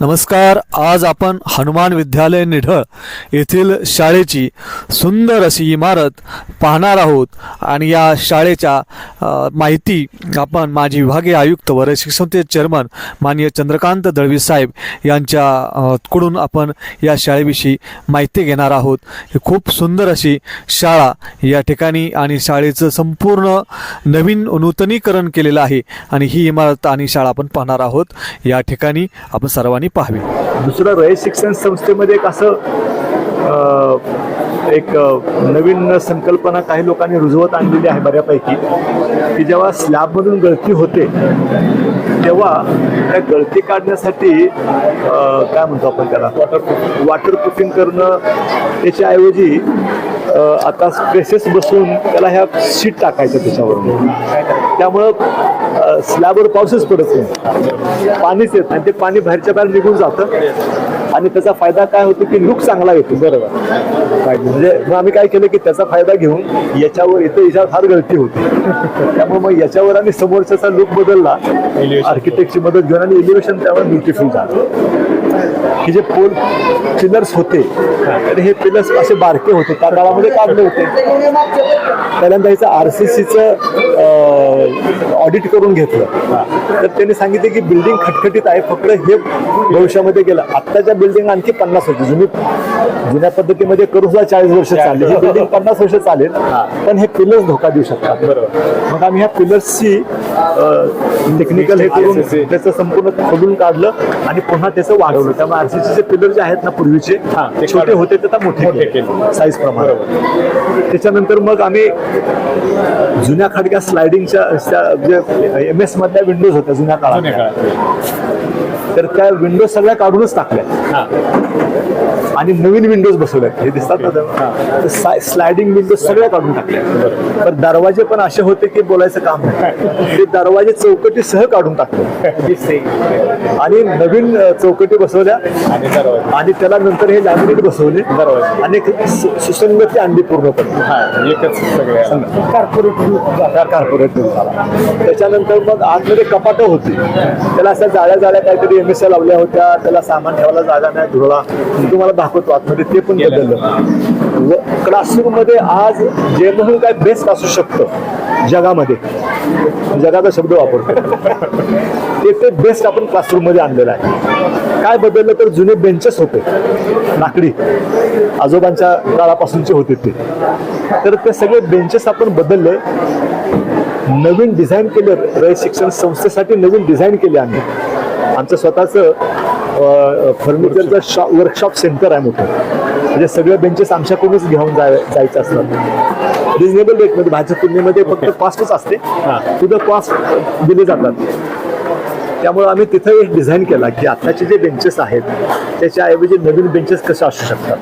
नमस्कार आज आपण हनुमान विद्यालय निढळ येथील शाळेची सुंदर अशी इमारत पाहणार आहोत आणि या शाळेच्या माहिती आपण माजी विभागीय आयुक्त व शिक्षणते चेअरमन माननीय चंद्रकांत दळवी साहेब यांच्या कडून आपण या शाळेविषयी माहिती घेणार आहोत. ही खूप सुंदर अशी शाळा या ठिकाणी आणि शाळेचं संपूर्ण नवीन नूतनीकरण केलेलं आहे आणि ही इमारत आणि शाळा आपण पाहणार आहोत. या ठिकाणी आपण सर्वांनी पाहावी. दुसरं रयत शिक्षण संस्थेमध्ये एक असं एक नवीन संकल्पना काही लोकांनी रुजवत आणलेली आहे बऱ्यापैकी की जेव्हा स्लॅबमधून गळती होते तेव्हा त्या गळती काढण्यासाठी काय म्हणतो आपण त्याला? वॉटर वॉटरप्रूफिंग करणं त्याच्याऐवजी आता स्पेसेस बसून त्याला ह्या शीट टाकायचं त्याच्यावरून. त्यामुळं स्लॅबवर पाऊसच पडत नाही. पाणीच येत आणि ते पाणी बाहेरच्या बाहेर निघून जातं. आणि त्याचा फायदा काय होतो की लुक चांगला येतो. बरोबर. म्हणजे मग आम्ही काय केलं की त्याचा फायदा घेऊन याच्यावर इथे याच्यावर फार गळती होती. त्यामुळे मग याच्यावर आणि समोरच्याचा लुक बदलला आर्किटेक्टची मदत घेऊन आणि एलिव्हेशन त्यावर ब्युटिफुल झालं. की जे पोल पिलर्स होते तर हे पिलर्स असे बारके होते त्या काळामध्ये काढले होते. पहिल्यांदा ह्याचं आर सी सीचं ऑडिट करून घेतलं. तर त्यांनी सांगितले की बिल्डिंग खटखटीत आहे फक्त हे भविष्यामध्ये गेलं. आत्ताच्या बिल्डिंग आणखी पन्नास वर्ष जुनी जुन्या पद्धतीमध्ये करू सुद्धा चाळीस वर्ष चालले. ही बिल्डिंग पन्नास वर्ष चालेल. पण हे पिलर्स धोका देऊ शकतात. मग आम्ही ह्या पिलर्सची टेक्निकल हे करून त्याचं संपूर्ण खोलून काढलं आणि पुन्हा त्याचं वाढवलं. त्यामुळे आरसीसीचे पिलर जे आहेत ना पूर्वीचे ते छोटे होते ते आता मोठे केले. साईज प्रमाणे. त्याच्यानंतर मग आम्ही जुन्या खडक्या स्लायडिंगच्या जे एम एस मधल्या विंडोज होत्या जुन्या काळात तर त्या विंडोज सगळ्या काढूनच टाकल्या. आणि नवीन विंडोज बसवल्यात. हे दिसतात ना स्लायडिंग विंडोज सगळ्या काढून टाकल्या. तर दरवाजे पण असे होते की बोलायचं काम नाही. ते दरवाजे चौकटी सह काढून टाकले. आणि नवीन चौकटी बसवल्या. आणि त्याला नंतर हे लॅमिनेट बसवले. आणि सुसंगती आणली पूर्णपणे. कॉर्पोरेट कॉर्पोरेट झाला. त्याच्यानंतर मग आतमध्ये कपाटं होती. त्याला अशा जाळ्या जाळ्या काहीतरी एम एस लावल्या होत्या त्याला सामान ठेवायला जागा नाही धुळा. तुम्हाला दाखवतो आतमध्ये ते पण बदललं. क्लासरूममध्ये आज जे म्हणून काय बेस्ट असू शकतं जगामध्ये. जगाचा शब्द वापरतो. ते ते बेस्ट आपण क्लासरूममध्ये आणलेलं आहे. काय बदललं तर जुने बेंचेस होते लाकडी. आजोबांच्या काळापासूनचे होते ते. तर ते सगळे बेंचेस आपण बदलले. नवीन डिझाईन केलं. रयत शिक्षण संस्थेसाठी नवीन डिझाईन केले आम्ही. आमचं स्वतःचं फर्निचरचं शॉप वर्कशॉप सेंटर आहे मोठं. म्हणजे सगळे बेंचेस आमच्याकडूनच घेऊन जाय जायचे असतात. रिजनेबल रेटमध्ये भाज्या तुलनेमध्ये फक्त कॉस्टच असते. तुझं कॉस्ट दिले जातात. त्यामुळे आम्ही तिथं एक डिझाईन केला की आत्ताचे जे बेंचेस आहेत त्याच्याऐवजी नवीन बेंचेस कसे असू शकतात?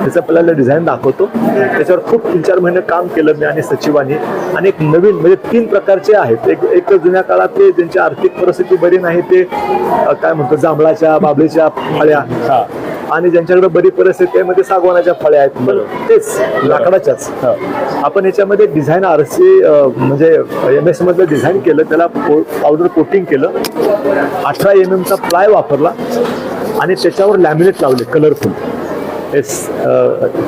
त्याचं आपल्याला डिझाईन दाखवतो. त्याच्यावर खूप तीन चार महिने काम केलं मी आणि सचिवांनी. आणि एक नवीन म्हणजे तीन प्रकारचे आहेत. एक एक जुन्या काळातले ज्यांची आर्थिक परिस्थिती बरी नाही ते काय म्हणतो जांभळाच्या बाबळीच्या फळ्या. आणि ज्यांच्याकडे बरी परिस्थिती आहे मध्ये सागवानाच्या फळ्या आहेत. तेच लाकडाच्याच. आपण याच्यामध्ये डिझाईन आरसी म्हणजे एम एस मधलं डिझाईन केलं त्याला पावडर कोटिंग केलं. अठरा एम एमचा प्लाय वापरला आणि त्याच्यावर लॅमिनेट लावले कलरफुल एस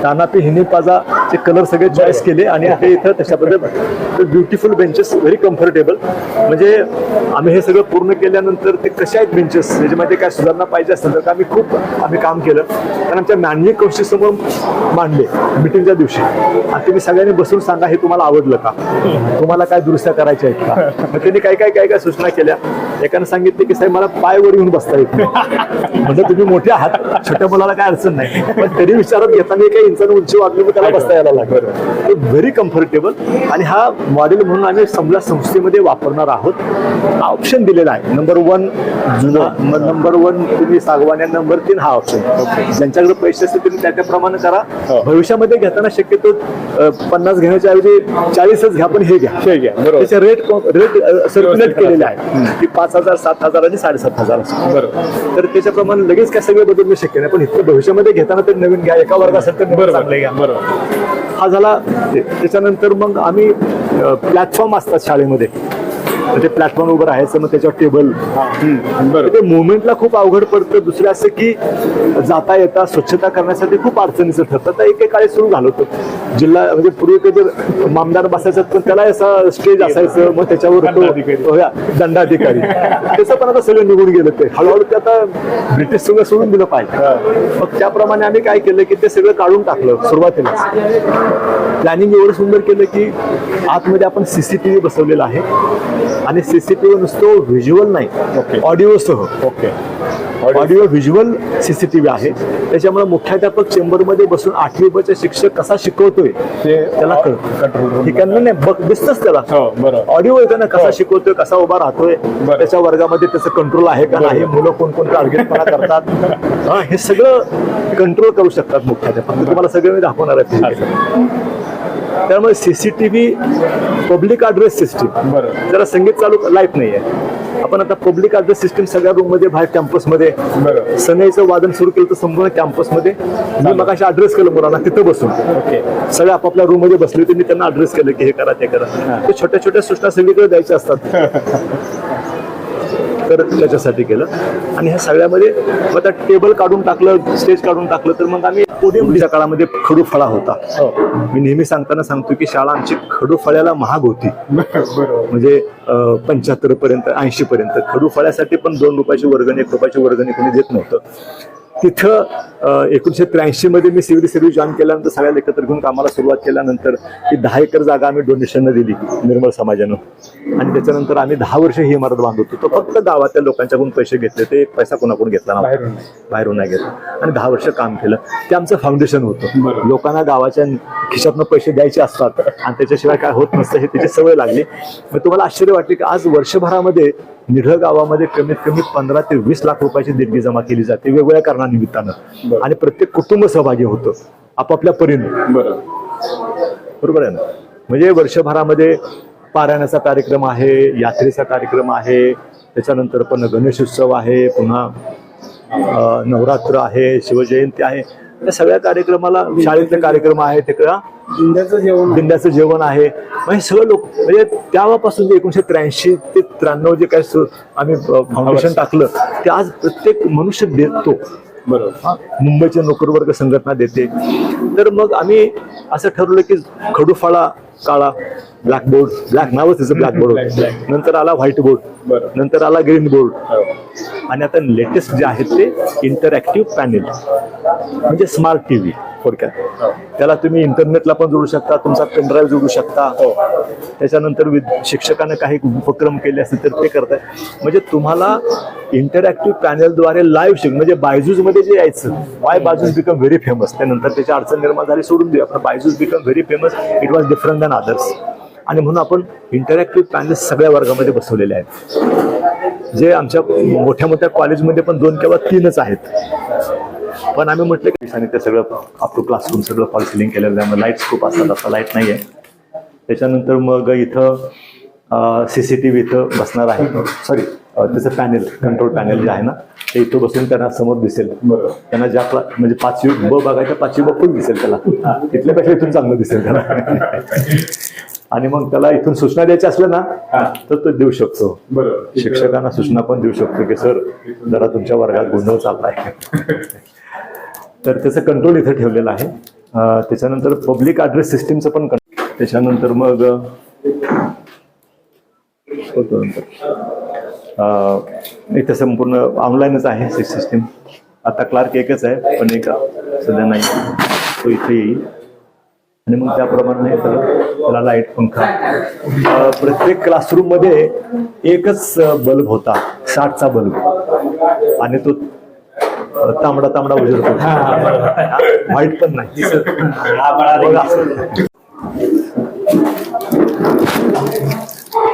तानापी हिनीपाजा चे कलर सगळे चॉईस केले आणि ते इथं पद्धतीने ब्युटिफुल बेंचेस व्हेरी कम्फर्टेबल म्हणजे आम्ही हे सगळं पूर्ण केल्यानंतर ते कसे आहेत बेंचेस त्याच्यामध्ये काय सुधारणा पाहिजे असेल तर आम्ही खूप आम्ही काम केलं. कारण आमच्या मॅनेजिंग कौशी समोर मांडले मिटिंगच्या दिवशी. आणि तुम्ही सगळ्यांनी बसून सांगा हे तुम्हाला आवडलं का? तुम्हाला काय दुरुस्त्या करायच्या आहेत का? मग त्यांनी काय काय काय काय सूचना केल्या. एकानं सांगितले की साहेब मला पायवर येऊन बसता येत नाही. म्हणजे तुम्ही मोठे आहात छोट्या मुलाला काय अडचण नाही. पण तरी विचारात घेताना काही इंचानं उंची मग त्याला बसता यायला लागलं. ते व्हेरी कम्फर्टेबल आणि हा मॉडेल म्हणून आम्ही समजा संस्थेमध्ये वापरणार आहोत. हा ऑप्शन दिलेला आहे. नंबर वन जुना नंबर वन तुम्ही सागवान नंबर तीन हा ऑप्शन ज्यांच्याकडे पैसे असतील त्यांनी त्या त्याप्रमाणे करा. भविष्यामध्ये घेताना शक्यतो पन्नास घेण्याच्या ऐवजी चाळीसच घ्या पण हे घ्या. हे घ्या. त्याचे रेट रेट सर्क्युलेट केलेले आहेत की पाच हजार सात हजार आणि साडेसात हजार तर त्याच्याप्रमाणे लगेच काय सगळे बदलणं शक्य नाही. पण इतकं भविष्यामध्ये घेताना तर नवीन घ्या एका वर्ग असेल तर नवीन चांगलं घ्या बरोबर. हा झाला. त्याच्यानंतर मग आम्ही प्लॅटफॉर्म असतात शाळेमध्ये. ते प्लॅटफॉर्म उभं राहायचं मग त्याच्यावर टेबल ते मुवमेंटला खूप अवघड पडतं. दुसरं असं की जाता येता स्वच्छता करण्यासाठी खूप अडचणीचं ठरतं. तर एकेकाळी सुरू झालं होतं. जिल्हा म्हणजे पूर्वी कधी मामदार बसायचं पण त्याला असं स्टेज असायचं मग त्याच्यावर दंडाधिकारी. तो हो दंडाधिकारी. त्याचं पण आता सगळं निघून गेलं ते. हळूहळू ते आता ब्रिटिश सगळं सोडून दिलं पाहिजे. मग त्याप्रमाणे आम्ही काय केलं की ते सगळं काढून टाकलं सुरुवातीला प्लॅनिंग एवढं सुंदर केलं की आतमध्ये आपण सीसीटीव्ही बसवलेला आहे. आणि सीसीटीव्ही नुसतं व्हिज्युअल नाही. ओके. ऑडिओसह ओके ऑडिओ व्हिज्युअल सीसीटीव्ही आहे. त्याच्यामुळे मुख्याध्यापक चेंबरमध्ये बसून आठवी बचा शिक्षक कसा शिकवतोय ते त्याला कळतं. आहे नाही बघ दिसतच त्याला. हो ऑडिओ येतो ना कसा शिकवतोय कसा उभा राहतोय. त्याच्या वर्गामध्ये त्याचं कंट्रोल आहे का नाही मुलं कोणकोणते अर्गेटपणा करतात. हा हे सगळं कंट्रोल करू शकतात मुख्याध्यापक. तुम्हाला सगळं मी दाखवणार आहे. त्यामुळे सीसीटीव्ही पब्लिक ॲड्रेस सिस्टीम जरा संगीत चालू लाइट नाहीये. आपण आता पब्लिक ॲड्रेस सिस्टीम सगळ्या रूममध्ये बाहेर कॅम्पसमध्ये बरं. सनईचं वादन सुरू केलं तर संपूर्ण कॅम्पसमध्ये मी मग ॲड्रेस केलं मुलांना तिथं बसून. ओके. सगळे आपापल्या रूममध्ये बसले होते मी त्यांना ऍड्रेस केलं की हे करा ते करा. ते छोट्या छोट्या सूचना सगळीकडे द्यायच्या असतात. तर त्याच्यासाठी केलं. आणि ह्या सगळ्यामध्ये मग आता टेबल काढून टाकलं स्टेज काढून टाकलं तर मग आम्ही पोडियमच्या काळामध्ये खडू फळा होता. हो. मी नेहमी सांगताना सांगतो की शाळा आमची खडू फळ्याला महाग होती. म्हणजे पंच्याहत्तर पर्यंत ऐंशी पर्यंत खडू फळ्यासाठी पण दोन रुपयाची वर्गणी एक रुपयाची वर्गणी कोणी देत नव्हतं. तिथं अं, एकोणीशे त्र्याऐंशी मध्ये मी सिव्हिल सर्व्हिस जॉईन केल्यानंतर सगळ्या एकत्र घेऊन कामाला सुरुवात केल्यानंतर ती दहा एकर जागा आम्ही डोनेशननं दिली निर्मळ समाजानं. आणि त्याच्यानंतर आम्ही दहा वर्ष ही इमारत बांधत होतो. फक्त गावातल्या लोकांच्याकडून पैसे घेतले. ते पैसा कोणाकडून घेतला नव्हता. बाहेरून नाही. घेतला. आणि दहा वर्ष काम केलं. ते आमचं फाउंडेशन होतं. लोकांना गावाच्या खिशातनं पैसे द्यायचे असतात. आणि त्याच्याशिवाय काय होत नसतं हे त्याची सवय लागली. मग तुम्हाला आश्चर्य वाटते की आज वर्षभरामध्ये निढळ गावामध्ये कमीत कमी पंधरा ते वीस लाख रुपयाची देणगी जमा केली जाते वेगवेगळ्या कारणानिमित्तानं. आणि प्रत्येक कुटुंब सहभागी होतं आपापल्या परीनं. बरं. बरोबर आहे ना? म्हणजे वर्षभरामध्ये पारायणाचा कार्यक्रम आहे यात्रेचा कार्यक्रम आहे त्याच्यानंतर पण गणेशोत्सव आहे पुन्हा नवरात्र आहे शिवजयंती आहे. या सगळ्या कार्यक्रमाला शाळेतले कार्यक्रम आहे तिकडं इंडियाचं जेवण दिंड्याचं जेवण आहे. म्हणजे सगळं लोक म्हणजे तेव्हापासून जे एकोणीशे त्र्याऐंशी ते त्र्याण्णव जे काय आम्ही फाउंडेशन टाकलं ते आज प्रत्येक मनुष्य देतो. बरोबर. हा, मुंबईचे नोकरवर्ग संघटना देते. तर मग आम्ही असं ठरवलं की खडूफाळा काळा ब्लॅकबोर्ड ब्लॅक नावच त्याचं ब्लॅकबोर्ड black. नंतर आला व्हाईट बोर्ड. बरं. नंतर आला ग्रीन बोर्ड. हो. आणि आता लेटेस्ट जे आहेत ते इंटरॅक्टिव्ह पॅनेल म्हणजे स्मार्ट टीव्ही थोडक्यात. हो. त्याला तुम्ही इंटरनेटला पण जोडू शकता तुमचा पेनड्राईव्ह जोडू शकता. हो. त्याच्यानंतर शिक्षकानं काही उपक्रम केले असतील तर ते करताय. म्हणजे तुम्हाला इंटरॅक्टिव्ह पॅनेलद्वारे लाईव्ह शिक म्हणजे बायजूजमध्ये जे यायचं why Byju's become very famous त्यानंतर त्याची अडचण निर्माण झाली सोडून देऊ. आपण Byju's become very famous it was different than others आणि म्हणून आपण इंटरॅक्टिव्ह पॅनेल्स सगळ्या वर्गामध्ये बसवलेले आहेत. जे आमच्या मोठ्या मोठ्या कॉलेजमध्ये पण दोन किंवा तीनच आहेत. पण आम्ही म्हटलं की ते सगळं अप टू क्लासरूम सगळं फॉल सिलिंग केलेलं आहे. लाईट्स खूप असतात आता लाइट नाही आहे त्याच्यानंतर मग इथं सी सी टी व्ही इथं बसणार आहे. सॉरी त्याचं पॅनेल कंट्रोल पॅनेल जे आहे ना ते इथं बसून त्यांना समोर दिसेल. त्यांना ज्या क्ला म्हणजे पाचवी ब बघायच्या पाचवी ब फुल दिसेल त्याला. तिथल्यापेक्षा इथून चांगलं दिसेल त्याला. आणि मग त्याला इथून सूचना द्यायच्या असल्या ना तर तो देऊ शकतो. बरोबर. शिक्षकांना सूचना पण देऊ शकतो की सर जरा तुमच्या वर्गात गोंधळ चाललाय. तर त्याचं कंट्रोल इथं ठेवलेलं आहे. त्याच्यानंतर पब्लिक ॲड्रेस सिस्टीमचं पण त्याच्यानंतर मग इथं संपूर्ण ऑनलाईनच आहे सिस्टीम आता क्लार्क एकच आहे पण एक सध्या नाही. तो इथे येईल. आणि मग त्याप्रमाणे त्याला त्याला लाइट पंखा. प्रत्येक क्लासरूममध्ये एकच बल्ब होता साठचा बल्ब आणि तो तांबडा तांबडा उजेड होता व्हाईट पण नाही.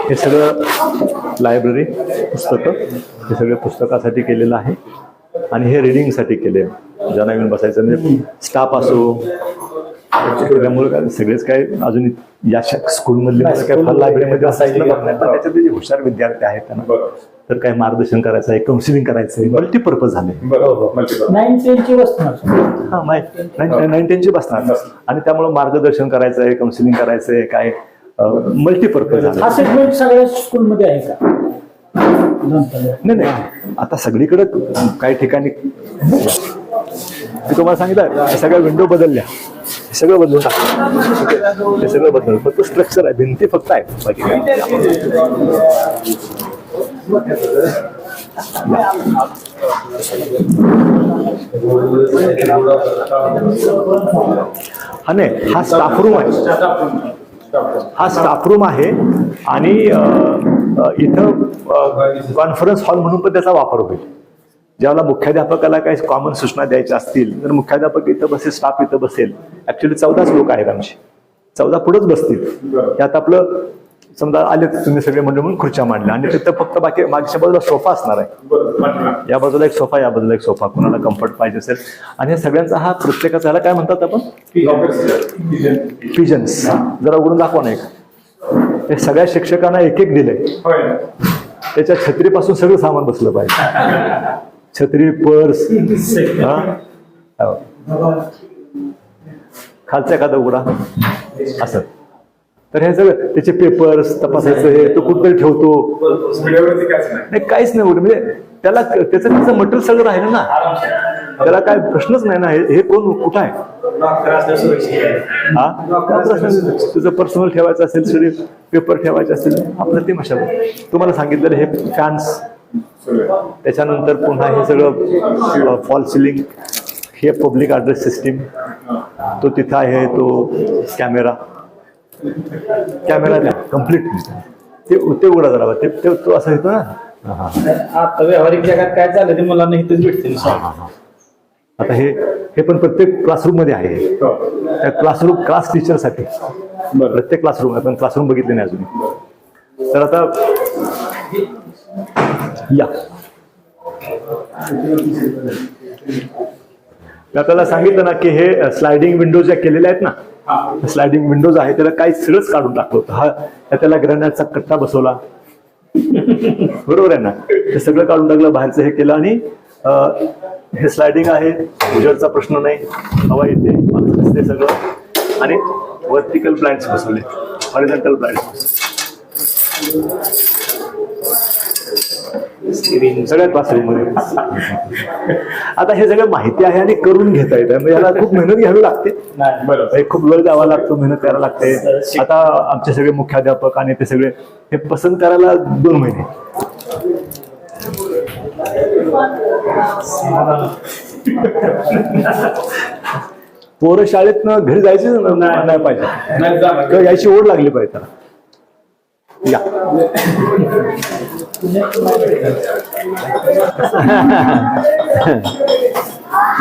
हे सगळं लायब्ररी पुस्तकं हे सगळे पुस्तकासाठी केलेलं आहे. आणि हे रिडिंगसाठी केले ज्यांना येऊन बसायचं म्हणजे स्टाफ असो त्यामुळे काय सगळेच काय अजून या स्कूलमधले काय लायब्ररीमध्ये पण त्याच्यातले जे हुशार विद्यार्थी आहेत त्यांना तर काही मार्गदर्शन करायचं आहे काउन्सिलिंग करायचं आहे मल्टीपर्पज झाले. नाईन टेनची हा बसणार. आणि त्यामुळे मार्गदर्शन करायचं आहे काउन्सिलिंग करायचं आहे काय मल्टीपर्पज झालं. हा सेगमेंट सगळ्या स्कूलमध्ये आहे का? नंतर नाही नाही. आता सगळीकडे काही ठिकाणी मी तुम्हाला सांगितलं सगळ्या विंडो बदलल्या. सगळं बदलून टाकलं हे सगळं बदलून फक्त स्ट्रक्चर आहे. भिंती फक्त आहे. बाकी हा नाही हा स्टाफ रूम आहे. हा स्टाफ रूम आहे आणि इथं कॉन्फरन्स हॉल म्हणून पण त्याचा वापर होईल. ज्यावेळेला मुख्याध्यापकाला काही कॉमन सूचना द्यायच्या असतील तर मुख्याध्यापक इथं बसेल स्टाफ इथं बसेल. ऍक्च्युली चौदाच लोक आहेत आमचे. चौदा पुढेच बसतील. त्यात आपलं समजा आले तुम्ही सगळे म्हणजे म्हणून खुर्च्या मांडल्या. आणि तिथं फक्त बाकी मागच्या बाजूला सोफा असणार आहे. या बाजूला एक सोफा या बाजूला एक सोफा. कोणाला कम्फर्ट पाहिजे असेल. आणि सगळ्यांचा हा प्रत्येकाचा ह्याला काय म्हणतात आपण? पिजन्स जरा उघडून दाखवा ना एक. हे सगळ्या शिक्षकांना एक एक दिलंय. त्याच्या छत्रीपासून सगळं सामान बसलं पाहिजे. छत्री पर्स हा? हो. खालचा एखादा उघडा. असं. तर हे सगळं त्याचे पेपर्स तपासायचं हे तो कुठतरी ठेवतो. नाही काहीच नाही उघड. म्हणजे त्याला त्याचं त्याचं मटेरियल सगळं राहिलं ना? त्याला काय प्रश्नच नाही ना? हे कोण कुठं आहे? हा? प्रश्न? तुझं पर्सनल ठेवायचं असेल सगळे पेपर ठेवायचे असेल आपलं ते मशाल. तुम्हाला सांगितलेलं हे फॅन्स त्याच्यानंतर पुन्हा हे सगळं फॉल सिलिंग हे पब्लिक ॲड्रेस सिस्टीम तो तिथं आहे तो कॅमेरा. कॅमेरा द्या कंप्लीट ते ते उघडा जरा ते ते- असं येतो ना. आता व्यावहारिक जगात काय चाललं ते मुलांना इथेच भेटतील आता हे हे पण प्रत्येक क्लासरूममध्ये आहे. त्या क्लासरूम क्लास टीचरसाठी. प्रत्येक क्लासरूम आपण क्लासरूम बघितले नाही अजून तर आता या. आपल्याला सांगितलं ना की हे स्लायडिंग विंडोज ज्या केलेल्या आहेत ना स्लायडिंग विंडोज आहे त्याला काही सगळंच काढून टाकलं हा त्याला ग्रॅनाइटचा कट्टा बसवला. बरोबर आहे ना? ते सगळं काढून टाकलं बाहेरचं हे केलं आणि हे स्लायडिंग आहे. उजेडचा प्रश्न नाही. हवा येते. दिसते सगळं. आणि वर्टिकल प्लांट्स बसवले. हॉरिझॉन्टल प्लांट्स सगळ्या क्लासरूममध्ये आता हे सगळं माहिती आहे आणि करून घेता येतं. म्हणजे याला खूप मेहनत घ्यावी लागते. खूप वेळ द्यावा लागतो मेहनत करायला लागते. आता आमचे सगळे मुख्याध्यापक आणि ते सगळे हे पसंत करायला दोन महिने. पोरं शाळेत घरी जायचे नाही. पाहिजे. किंवा याची ओढ लागली पाहिजे त्याला. या.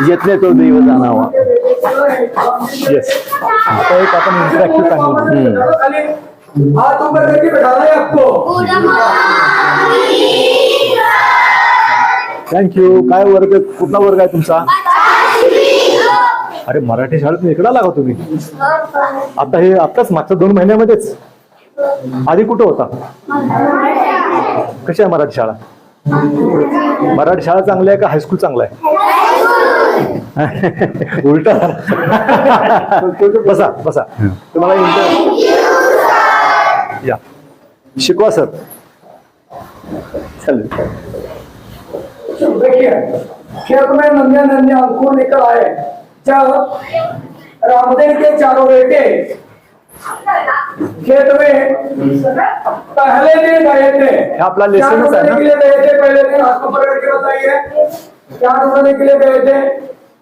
येतले तो देव जाणावा. येस आता एक आपण इंटरॅक्टिव्ह पॅनल हाथ ऊपर करके बैठाना है आपको थँक्यू काय वर्ग कुठला वर्ग आहे तुमचा? अरे मराठी शाळेत इकडा लागा तुम्ही. आता हे आताच मागच्या दोन महिन्यामध्येच. आधी कुठं होता? कशी आहे मराठी शाळा? मराठी शाळा चांगली आहे का हायस्कूल चांगलं आहे? उलटा. बसा बसा. तुम्हाला इंटर या. शिकवा सर चालेल. खेत में नन्हे नन्हे अंकुर निकल आए। जब रामदेव के चारों बेटे खेत में पहले दिन गए थे। आपला क्या लेसनच आहे के लिए गए थे पहले दिन हाथ को पकड़ के बताइए। क्या ढूँढने के लिए गए थे।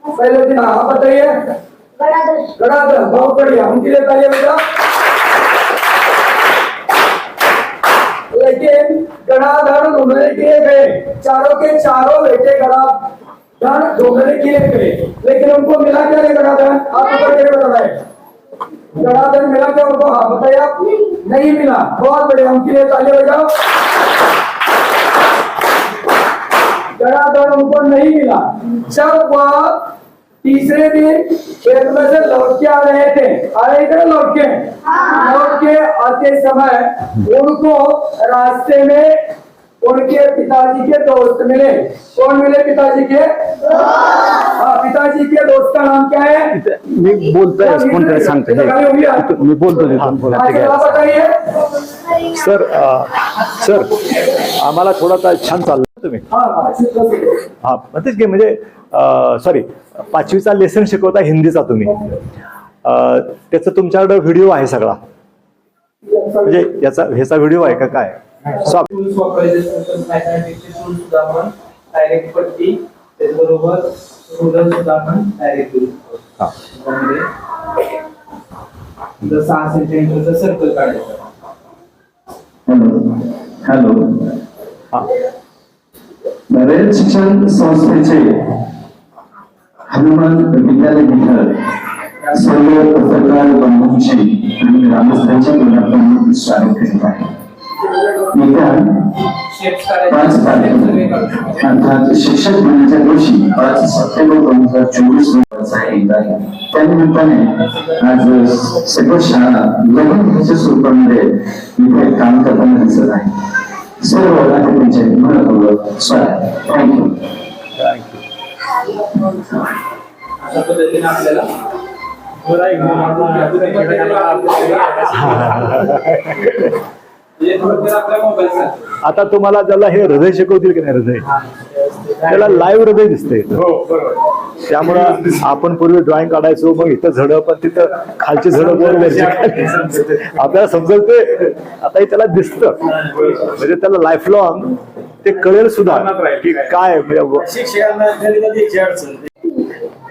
पहले दिन हाँ बताइए। गणाधर बहुत बढ़िया। उनके लिए तालियाँ बेटा। लेकिन गणाधर ढूँढने के लिए गए। चारों के चारों बेटे गणाधर ढूँढने के लिए गए। लेकिन उनको मिला क्या नहीं गणाधर आप ऊपर के बताए मिला क्या हाँ बताइए आप नहीं मिला। बहुत बढ़िया उनके लिए ताली बजाओ गणाधर उनको नहीं मिला। जब वह तीसरे दिन खेत में से लौट के आ रहे थे। आ रहे थे लौट के लौट के आते समय उनको रास्ते में उनके पिताजी के दोस्त मिले। कौन मिले पिताजी के? हाँ पिताजी के दोस्त का नाम क्या है? मी बोलतोय कोणतरी सांगतो हे. मी बोलतो ते, तुम्ही बोला, हाँ, ठीक आहे. बताइए. सर सर आम्हाला थोडा तर छान चाललं तुम्ही. हाँ हा तेच की म्हणजे सॉरी पाचवीचा लेसन शिकवता हिंदीचा तुम्ही. अ, त्याचा तुमच्याकडे व्हिडिओ आहे सगळा. म्हणजे याचा ह्याचा व्हिडिओ आहे का काय? सो त्याचबरोबर सुद्धा आपण डायरेक्ट करू शकतो. हा. त्यामध्ये जर सहा सेंटीमीटरचं सर्कल काढायचं. हॅलो हॅलो हा. नरेंद्र शिक्षण संस्थेचे हनुमान विद्यालय निघल सर्व पत्रकार बंधूंची आणि ग्रामस्थांच्या मुलाखतीत स्वागत करीत आहे. येत्या अर्थात शिक्षक होण्याच्या दिवशी पाच सप्टेंबर दोन हजार चोवीस रोजीचा एक आहे. त्यानिमित्ताने आज सर्व शाळा लग्नाच्या स्वरूपामध्ये इथे काम करताना दिसत आहे. सर्व त्यांचे मनपूर्वक स्वागत. थँक्यू अशा पद्धतीने आपल्याला म्हणजे आता तुम्हाला ज्याला हे हृदय शिकवतील की नाही हृदय? त्याला लाईव्ह हृदय दिसते हो त्यामुळं आपण पूर्वी ड्रॉइंग काढायचो मग इथं झडं पण तिथं खालची झडं. आपल्याला समजल ते आता हे त्याला दिसतं. म्हणजे त्याला लाईफ लॉंग ते कळेल सुद्धा की काय म्हणजे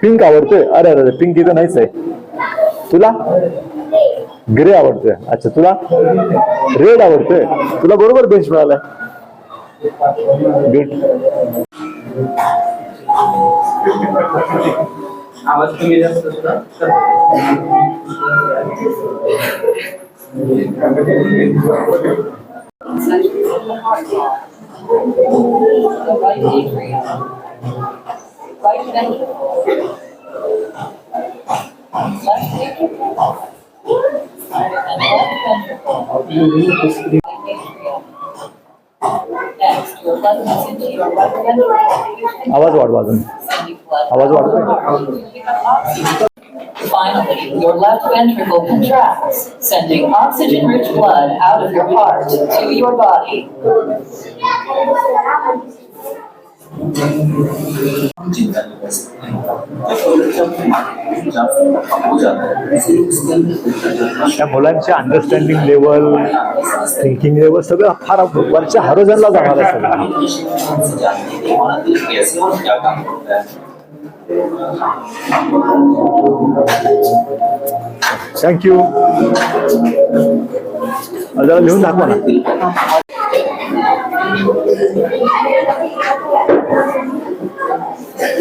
पिंक आवडतोय. अरे अरे अरे, पिंक इथं नाहीच आहे. तुला? ग्रे आवडतोय. अच्छा तुला रेड आवडतोय. तुला बरोबर बेंच मिळालाय. Good right. आवाज वाढवा अजून Sending blood आवाज वाढतोय Finally, your left ventricle contracts, sending oxygen-rich blood out of your heart to your body. त्या मुलांचे अंडरस्टँडिंग लेवल थिंकिंग लेवल सगळं फार वरच्या हरोजनला जाणार आहे सगळं थँक्यू जरा लिहून दाखवा ना.